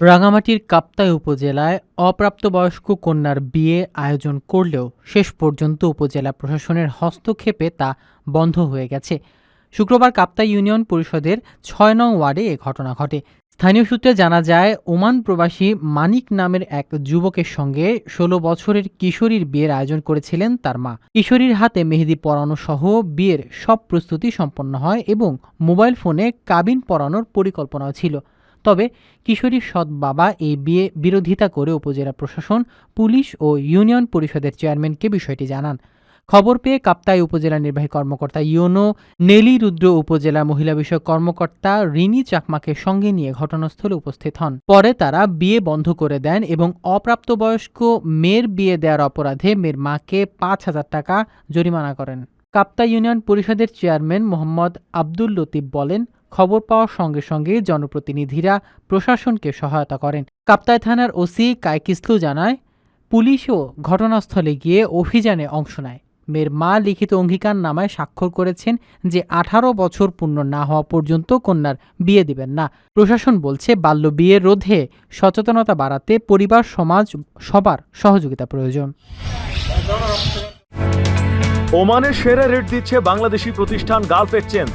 রাঙামাটির কাপ্তাই উপজেলায় অপ্রাপ্তবয়স্ক কন্যার বিয়ে আয়োজন করলেও শেষ পর্যন্ত উপজেলা প্রশাসনের হস্তক্ষেপে তা বন্ধ হয়ে গেছে। শুক্রবার কাপ্তাই ইউনিয়ন পরিষদের ছয় নং ওয়ার্ডে এ ঘটনা ঘটে। স্থানীয় সূত্রে জানা যায়, ওমান প্রবাসী মানিক নামের এক যুবকের সঙ্গে ষোলো বছরের কিশোরীর বিয়ের আয়োজন করেছিলেন তার মা। কিশোরীর হাতে মেহেদি পরানো সহ বিয়ের সব প্রস্তুতি সম্পন্ন হয় এবং মোবাইল ফোনে কাবিন পরানোর পরিকল্পনাও ছিল। তবে কিশোরীর সৎ বাবা এই বিয়ে বিরোধিতা করে উপজেলা প্রশাসন, পুলিশ ও ইউনিয়ন পরিষদের চেয়ারম্যানকে বিষয়টি জানান। খবর পেয়ে কাপ্তাই উপজেলা নির্বাহী কর্মকর্তা ইউনো নেলি রুদ্র উপজেলা মহিলা বিষয়ক কর্মকর্তা রিনি চাকমাকে সঙ্গে নিয়ে ঘটনাস্থলে উপস্থিত হন। পরে তারা বিয়ে বন্ধ করে দেন এবং অপ্রাপ্তবয়স্ক মেয়ের বিয়ে দেওয়ার অপরাধে মেয়ের মাকে পাঁচ হাজার টাকা জরিমানা করেন। কাপ্তাই ইউনিয়ন পরিষদের চেয়ারম্যান মোহাম্মদ আব্দুল লতিফ বলেন খবর পাওয়ার সঙ্গে সঙ্গে জনপ্রতিনিধিরা প্রশাসনকে সহায়তা করেন। কাপ্তাই থানার ওসি কায়কিসলু জানায়, পুলিশও ঘটনাস্থলে গিয়ে অভিযানে অংশ নেয়। মেয়ের মা লিখিত অঙ্গীকার নামায় স্বাক্ষর করেছেন যে আঠারো বছর পূর্ণ না হওয়া পর্যন্ত কন্যার বিয়ে দিবেন না। প্রশাসন বলছে, বাল্য বিয়ে রোধে সচেতনতা বাড়াতে পরিবার, সমাজ, সবার সহযোগিতা প্রয়োজন। ওমানের সেরা রেট দিচ্ছে বাংলাদেশি প্রতিষ্ঠান গালফ এক্সচেঞ্জ।